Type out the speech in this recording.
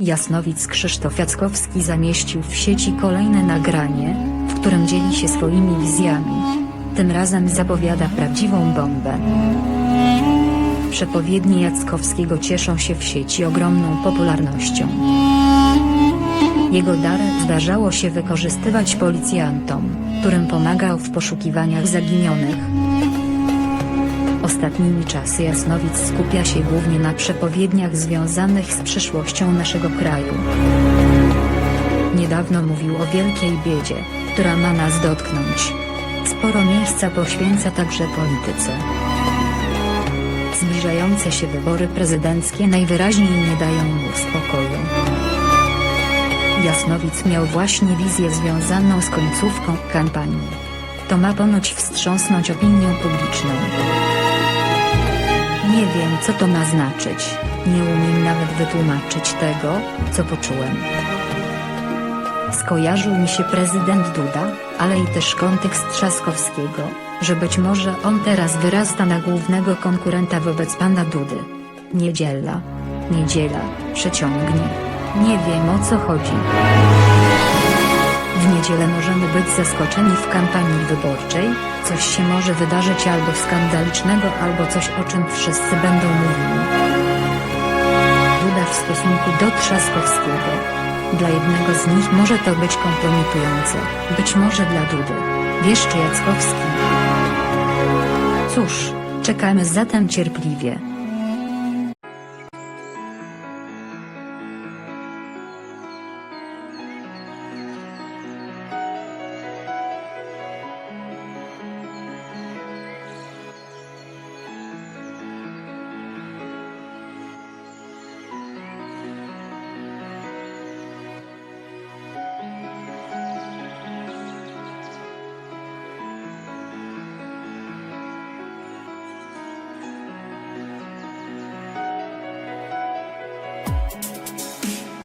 Jasnowic Krzysztof Jackowski zamieścił w sieci kolejne nagranie, w którym dzieli się swoimi wizjami. Tym razem zapowiada prawdziwą bombę. Przepowiednie Jackowskiego cieszą się w sieci ogromną popularnością. Jego dar zdarzało się wykorzystywać policjantom, którym pomagał w poszukiwaniach zaginionych. Ostatnimi czasy Jasnowic skupia się głównie na przepowiedniach związanych z przyszłością naszego kraju. Niedawno mówił o wielkiej biedzie, która ma nas dotknąć. Sporo miejsca poświęca także polityce. Zbliżające się wybory prezydenckie najwyraźniej nie dają mu spokoju. Jasnowic miał właśnie wizję związaną z końcówką kampanii. To ma ponoć wstrząsnąć opinią publiczną. Nie wiem co to ma znaczyć, nie umiem nawet wytłumaczyć tego, co poczułem. Skojarzył mi się prezydent Duda, ale i też kontekst Trzaskowskiego, że być może on teraz wyrasta na głównego konkurenta wobec pana Dudy. Niedziela. Niedziela, przeciągnie. Nie wiem o co chodzi. W niedzielę możemy być zaskoczeni w kampanii wyborczej, coś się może wydarzyć albo skandalicznego, albo coś o czym wszyscy będą mówili. Duda w stosunku do Trzaskowskiego. Dla jednego z nich może to być kompromitujące, być może dla Dudy. Wiesz czy Jackowski? Cóż, czekamy zatem cierpliwie.